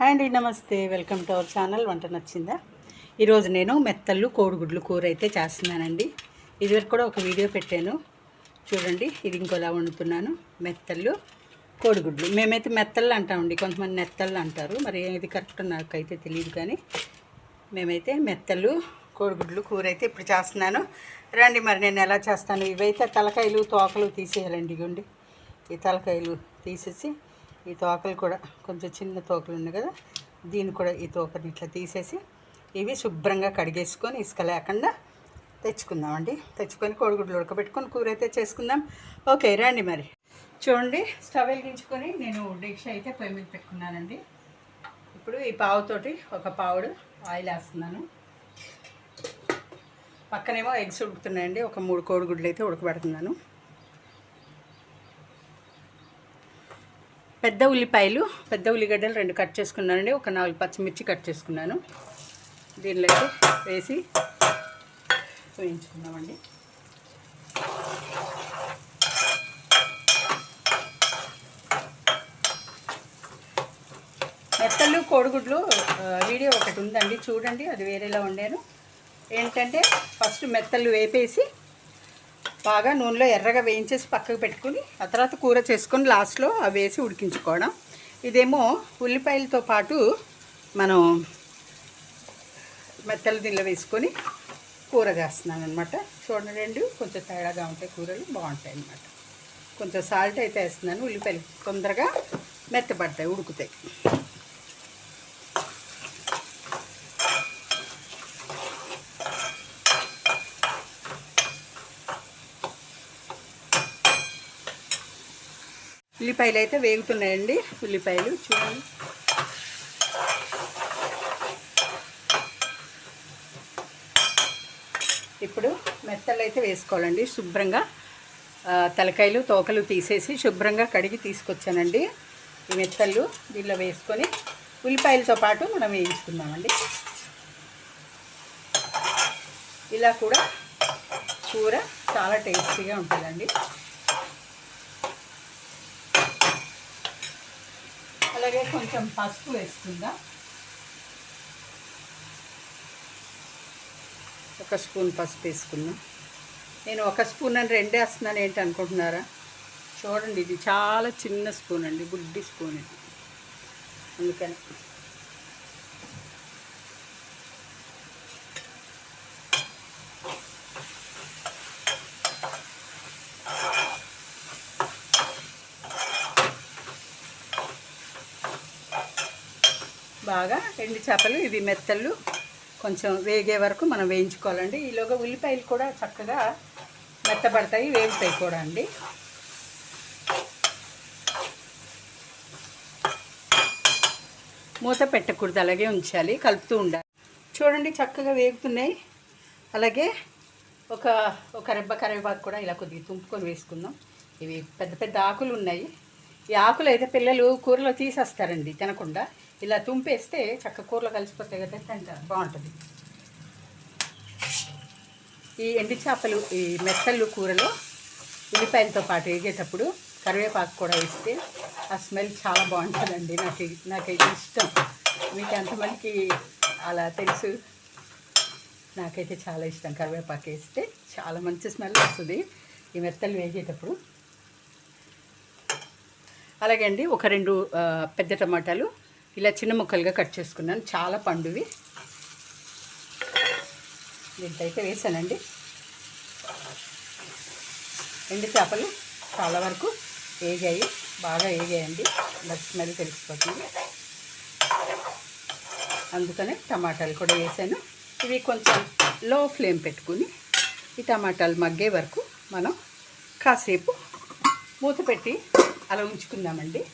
Hi అండి నమస్తే welcome to our channel వంట నచ్చిందా? ఈరోజు నేను మెత్తళ్ళు కోడిగుడ్లు కూర అయితే చేస్తున్నానండి. ఇదివరకు కూడా ఒక వీడియో పెట్టాను. చూడండి ఇది ఇంకోలా వండుతున్నాను. మెత్తళ్ళు కోడిగుడ్లు. మేమైతే మెత్తళ్ళు అంటామండి. కొంతమంది నెత్తళ్ళు అంటారు. మరి ఇది కరెక్ట్ నాకైతే తెలియదు కానీ మేమైతే మెత్తళ్ళు కోడిగుడ్లు కూర అయితే ఇప్పుడు చేస్తున్నాను. రండి మరి నేను ఎలా చేస్తాను? ఇవైతే తలకాయలు తోకలు తీసేయాలండి ఇగోండి. ఈ తలకాయలు తీసేసి ఈ తోకలు కూడా కొంచెం చిన్న తోకలు ఉన్నాయి కదా దీన్ని కూడా ఈ తోకని ఇట్లా తీసేసి ఇవి శుభ్రంగా కడిగేసుకొని ఇసుక లేకుండా తెచ్చుకుందామండి. తెచ్చుకొని కోడిగుడ్లు ఉడకబెట్టుకొని కూర అయితే చేసుకుందాం. ఓకే రండి మరి. చూడండి స్టవ్ వెలిగించుకొని నేను డిష్ అయితే పొయ్యి మీద పెట్టుకున్నానండి. ఇప్పుడు ఈ పావుతోటి ఒక పావుడు ఆయిల్ వేస్తున్నాను. పక్కనేమో ఎగ్స్ ఉడుకుతున్నాయండి ఒక మూడు కోడిగుడ్లు అయితే ఉడకబెడుతున్నాను. పెద్ద ఉల్లిపాయలు పెద్ద ఉల్లిగడ్డలు రెండు కట్ చేసుకున్నానండి. ఒక నాలుగు పచ్చిమిర్చి కట్ చేసుకున్నాను. దీనిలోకి వేసి వేయించుకుందామండి. మెత్తలు కోడిగుడ్లు వీడియో ఒకటి ఉందండి. చూడండి అది వేరేలా వండాను. ఏంటంటే ఫస్ట్ మెత్తలు వేపేసి బాగా నూనెలో ఎర్రగా వేయించేసి పక్కకు పెట్టుకుని ఆ తర్వాత కూర చేసుకొని లాస్ట్లో అవి వేసి ఉడికించుకోవడం. ఇదేమో ఉల్లిపాయలతో పాటు మనం మెత్తలు దీనిలో వేసుకొని కూర చేస్తున్నాను అనమాట చూడండి రెండు కొంచెం తేడాగా ఉంటాయి కూరలు బాగుంటాయి అన్నమాట. కొంచెం సాల్ట్ అయితే వేస్తున్నాను ఉల్లిపాయలు తొందరగా మెత్తబడతాయి ఉడుకుతాయి. ఉల్లిపాయలు అయితే వేగుతున్నాయండి. ఉల్లిపాయలు చూడండి. ఇప్పుడు మెత్తలు అయితే వేసుకోవాలండి. శుభ్రంగా తలకాయలు తోకలు తీసేసి శుభ్రంగా కడిగి తీసుకొచ్చానండి. ఈ మెత్తళ్ళు దీనిలో వేసుకొని ఉల్లిపాయలతో పాటు మనం వేయించుకుందామండి. ఇలా కూడా కూర చాలా టేస్టీగా ఉంటుందండి. అలాగే కొంచెం పసుపు వేసుకుందాం. ఒక స్పూన్ పసుపు వేసుకుందాం. నేను ఒక స్పూన్ అని రెండే వేస్తున్నాను ఏంటి అనుకుంటున్నారా? చూడండి ఇది చాలా చిన్న స్పూన్ అండి గుడ్డి స్పూన్ ఇది. అందుకని. బాగా ఎండు చేపలు ఇవి మెత్తళ్ళు కొంచెం వేగే వరకు మనం వేయించుకోవాలండి. ఈలోగా ఉల్లిపాయలు కూడా చక్కగా మెత్తబడతాయి వేగుతాయి కూడా అండి. మూత పెట్టకూడదు అలాగే ఉంచాలి కలుపుతూ ఉండాలి. చూడండి చక్కగా వేగుతున్నాయి. అలాగే ఒక ఒక రెబ్బ కరివేపాకు కూడా ఇలా కొద్దిగా తుంపుకొని వేసుకుందాం. ఇవి పెద్ద పెద్ద ఆకులు ఉన్నాయి. ఈ ఆకులు అయితే పిల్లలు కూరలో తీసేస్తారండి తినకుండా. ఇలా తుంపేస్తే చక్క కూరలో కలిసిపోతాయి కదా అంత బాగుంటుంది. ఈ ఎండి చేపలు ఈ మెత్తళ్ళు కూరలో ఉల్లిపాయలతో పాటు వేగేటప్పుడు కరివేపాకు కూడా వేస్తే ఆ స్మెల్ చాలా బాగుంటుందండి. నాకు నాకైతే ఇష్టం. మీకు ఎంతమందికి అలా తెలుసు? నాకైతే చాలా ఇష్టం కరివేపాకు వేస్తే. చాలా మంచి స్మెల్ వస్తుంది ఈ మెత్తలు వేగేటప్పుడు. అలాగే అండి ఒక రెండు పెద్ద టమాటాలు ఇలా చిన్న ముక్కలుగా కట్ చేసుకున్నాను. చాలా పండువి. దీంట్లో వేసానండి. ఎండు చేపలు చాలా వరకు వేగాయి. బాగా వేగాయండి. నాకు స్మెల్ తెలిసిపోతుంది. అందుకనే టమాటాలు కూడా వేసాను. ఇవి కొంచెం లో ఫ్లేమ్ పెట్టుకుని ఈ టమాటాలు మగ్గే వరకు మనం కాసేపు మూత పెట్టి అలా ఉంచుకుందామండి.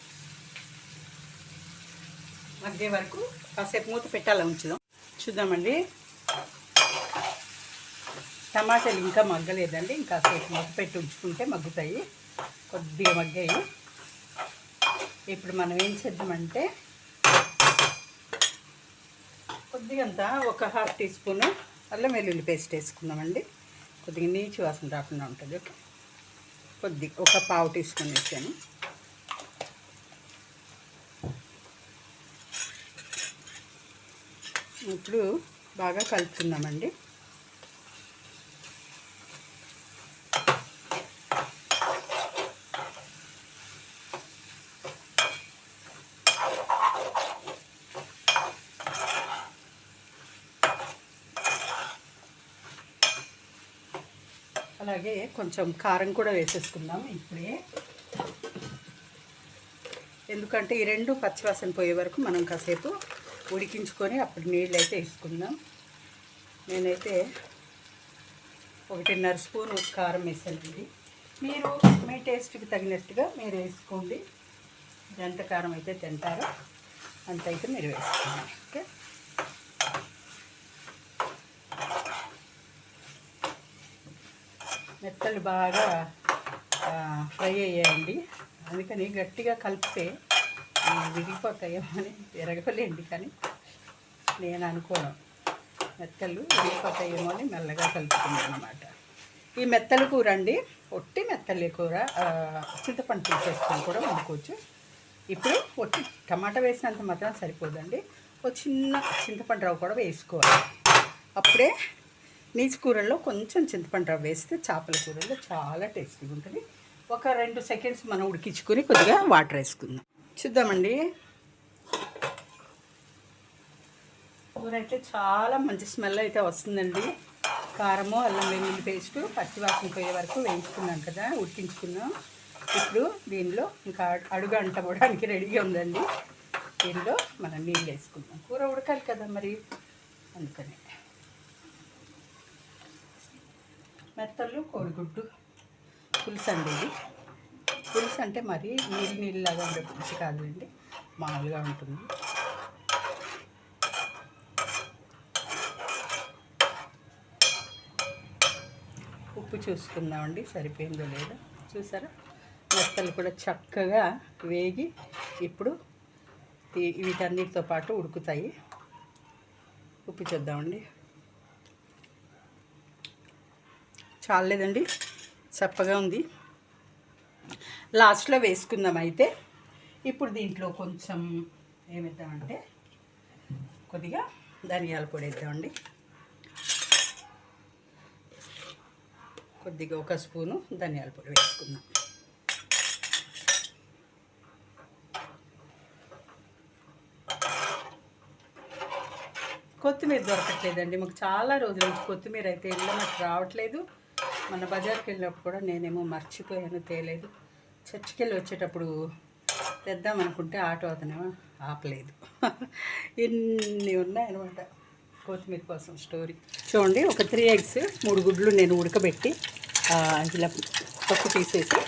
మగ్గే వరకు కాసేపు మూత పెట్టాలా ఉంచుదాం. చూద్దామండి. టమాటాలు ఇంకా మగ్గలేదండి. ఇంకా కాసేపు మూత పెట్టి ఉంచుకుంటే మగ్గుతాయి. కొద్దిగా మగ్గాయి. ఇప్పుడు మనం ఏం చేద్దామంటే కొద్దిగంతా ఒక హాఫ్ టీ స్పూను అల్లం వెల్లుల్లి పేస్ట్ వేసుకుందామండి. కొద్దిగా నీచు వాసన రాకుండా ఉంటుంది. ఓకే? కొద్ది ఒక పావు టీ స్పూన్ వేసాను. ఇప్పుడు బాగా కలుపుతున్నామండి. అలాగే కొంచెం కారం కూడా వేసేసుకుందాం ఇప్పుడే. ఎందుకంటే ఈ రెండు పచ్చివాసన పోయే వరకు మనం కాసేపు ఉడికించుకొని అప్పుడు నీళ్ళు అయితే వేసుకుందాం. నేనైతే ఒకటిన్నర స్పూన్ కారం వేసానండి మీరు మీ టేస్ట్కి తగినట్టుగా మీరు వేసుకోండి. ఎంత కారం అయితే తింటారో. అంత అయితే మీరు వేసుకోండి. ఓకే? మెత్తలు బాగా ఫ్రై అయ్యాయండి. అందుకని గట్టిగా కలిపితే ఆ, విరిగిపోతాయేమో అని విరగలేండి కానీ నేను అనుకోను. మెత్తలు విరిగిపోతాయేమో అని మెల్లగా కలుపుకున్నాను అనమాట ఈ మెత్తల కూర అండి ఒట్టి మెత్తల కూర. చింతపండు తీసేసుకొని కూడా వండుకోవచ్చు. ఇప్పుడు ఒట్టి టమాటా వేసినంత మాత్రం సరిపోదండి. ఒక చిన్న చింతపండు రవ్వ కూడా వేసుకోవాలి. అప్పుడే నీచు కూరల్లో కొంచెం చింతపండు రవ్వ వేస్తే చేపల కూరల్లో చాలా టేస్టీగా ఉంటుంది. ఒక రెండు సెకండ్స్ మనం ఉడికించుకొని కొద్దిగా వాటర్ వేసుకుందాం. చూద్దామండి. కూర అయితే చాలా మంచి స్మెల్ అయితే వస్తుందండి. కారము అల్లం వెల్లుల్లి పేస్ట్ పచ్చివాసన పోయే వరకు వేయించుకున్నాం కదా ఉడికించుకున్నాం. ఇప్పుడు దీనిలో ఇంకా అడుగు అంటపోవడానికి రెడీగా ఉందండి. దీనిలో మనం నీళ్ళు వేసుకుందాం. కూర ఉడకాలి కదా మరి అందుకని. మెత్తలు కోడిగుడ్డు పులుసు అండి ఇది. పులుసు అంటే మరి నీళ్ళు నీళ్ళలాగా ఉండే పులుసు కాదండి మామూలుగా ఉంటుంది. ఉప్పు చూసుకుందామండి సరిపోయిందో లేదో చూసారా? మెత్తలు కూడా చక్కగా వేగి ఇప్పుడు వీటన్నిటితో పాటు ఉడుకుతాయి. ఉప్పు చూద్దామండి. చాలేదండి చప్పగా ఉంది. లాస్ట్లో వేసుకుందాం అయితే. ఇప్పుడు దీంట్లో కొంచెం ఏమిద్దామంటే కొద్దిగా ధనియాల పొడి వేద్దామండి. కొద్దిగా ఒక స్పూను ధనియాల పొడి వేసుకుందాం. కొత్తిమీర దొరకట్లేదండి. మాకు చాలా రోజుల నుంచి కొత్తిమీర అయితే ఇళ్ళ నాకు రావట్లేదు. మన బజార్కి వెళ్ళినప్పుడు కూడా నేనేమో మర్చిపోయాను తేలేదు. చర్చికి వెళ్ళి వచ్చేటప్పుడు తెద్దాం అనుకుంటే ఆటో అతనేమో ఆపలేదు. ఇన్ని ఉన్నాయన్నమాట కొత్తిమీర కోసం స్టోరీ. చూడండి ఒక త్రీ ఎగ్స్ మూడు గుడ్లు నేను ఉడకబెట్టి ఇలా పప్పు తీసేసి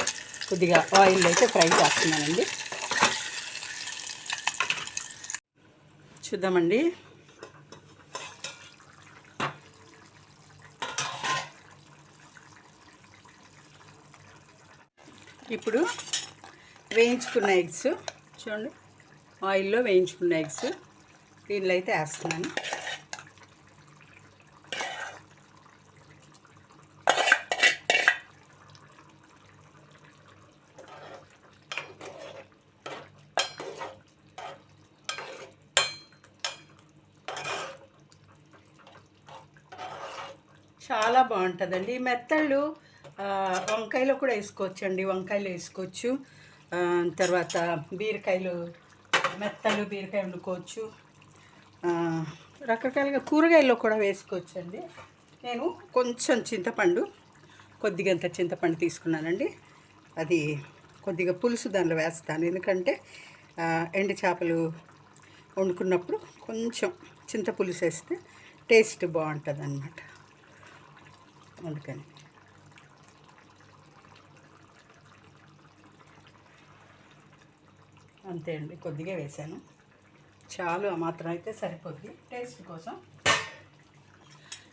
కొద్దిగా ఆయిల్ అయితే ఫ్రై చేస్తున్నానండి. చూద్దామండి. ఇప్పుడు వేయించుకున్న ఎగ్స్ చూడండి ఆయిల్లో వేయించుకున్న ఎగ్స్ దీనిలో అయితే వేస్తున్నాను. చాలా బాగుంటుందండి. ఈ మెత్తళ్ళు వంకాయలో కూడా వేసుకోవచ్చండి. వంకాయలు వేసుకోవచ్చు. తర్వాత బీరకాయలు మెత్తలు బీరకాయ వండుకోవచ్చు. రకరకాలుగా కూరగాయల్లో కూడా వేసుకోవచ్చండి. నేను కొంచెం చింతపండు కొద్దిగంత చింతపండు తీసుకున్నానండి. అది కొద్దిగా పులుసు దానిలో వేస్తాను. ఎందుకంటే ఎండు చేపలు వండుకున్నప్పుడు కొంచెం చింతపులుసు వేస్తే టేస్ట్ బాగుంటుంది అన్నమాట అందుకని. అంతే అండి కొద్దిగా వేసాను. చాలు ఆ మాత్రం అయితే సరిపోద్ది. టేస్ట్ కోసం.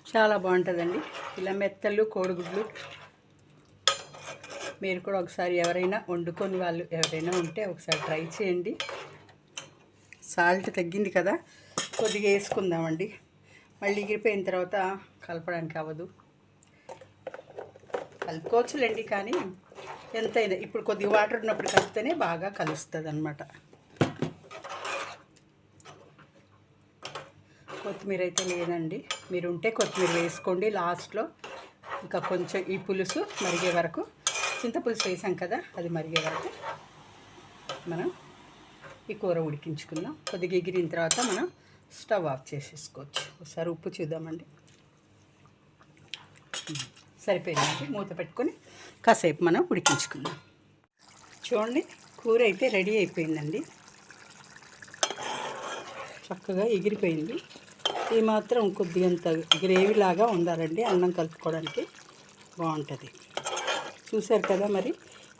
చాలా బాగుంటుందండి. ఇలా మెత్తలు కోడిగుడ్లు మీరు కూడా ఒకసారి ఎవరైనా వండుకొని వాళ్ళు ఎవరైనా ఉంటే ఒకసారి ట్రై చేయండి. సాల్ట్ తగ్గింది కదా కొద్దిగా వేసుకుందామండి. మళ్ళీ ఎగిరిపోయిన తర్వాత కలపడానికి అవ్వదు. కలుపుకోవచ్చులేండి కానీ ఎంతైనా ఇప్పుడు కొద్దిగా వాటర్ ఉన్నప్పుడు కలిపితేనే బాగా కలుస్తుంది అనమాట కొత్తిమీర అయితే లేదండి. మీరు ఉంటే కొత్తిమీర వేసుకోండి లాస్ట్లో. ఇంకా కొంచెం ఈ పులుసు మరిగే వరకు. చింతపులుసు వేసాం కదా అది మరిగే వరకు మనం ఈ కూర ఉడికించుకుందాం. కొద్దిగా ఎగిరిన తర్వాత మనం స్టవ్ ఆఫ్ చేసేసుకోవచ్చు. ఒకసారి ఉప్పు చూద్దామండి. సరిపోయిందండి మూత పెట్టుకొని కాసేపు మనం ఉడికించుకుందాం. చూడండి కూర అయితే రెడీ అయిపోయిందండి. చక్కగా ఎగిరిపోయింది. ఈ మాత్రం కొద్దిగంత గ్రేవీలాగా ఉండాలండి అన్నం కలుపుకోవడానికి బాగుంటుంది. చూశారు కదా మరి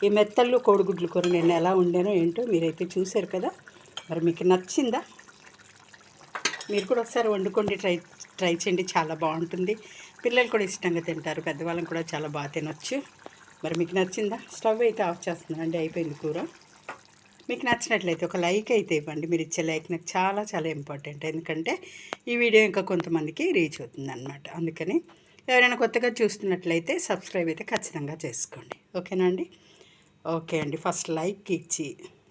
ఈ మెత్తళ్ళు కోడిగుడ్లు కూర నేను ఎలా వండానో ఏంటో మీరైతే చూశారు కదా. మరి మీకు నచ్చిందా? మీరు కూడా ఒకసారి వండుకోండి ట్రై ట్రై చేయండి చాలా బాగుంటుంది. పిల్లలు కూడా ఇష్టంగా తింటారు. పెద్దవాళ్ళని కూడా చాలా బాగా తినొచ్చు. మరి మీకు నచ్చిందా? స్టవ్ అయితే ఆఫ్ చేస్తున్నానండి. అయిపోయింది కూర. మీకు నచ్చినట్లయితే ఒక లైక్ అయితే ఇవ్వండి. మీరు ఇచ్చే లైక్ నాకు చాలా చాలా ఇంపార్టెంట్. ఎందుకంటే ఈ వీడియో ఇంకా కొంతమందికి రీచ్ అవుతుంది అనమాట అందుకని ఎవరైనా కొత్తగా చూస్తున్నట్లయితే సబ్స్క్రైబ్ అయితే ఖచ్చితంగా చేసుకోండి. ఓకేనా అండి? ఓకే అండి. ఫస్ట్ లైక్ ఇచ్చి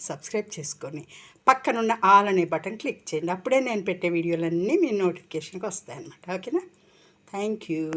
సబ్స్క్రైబ్ చేసుకొని పక్కనున్న ఆల్ అనే బటన్ క్లిక్ చేయండి. అప్పుడే నేను పెట్టే వీడియోలన్నీ మీ నోటిఫికేషన్కి వస్తాయన్నమాట. ఓకేనా? Thank you.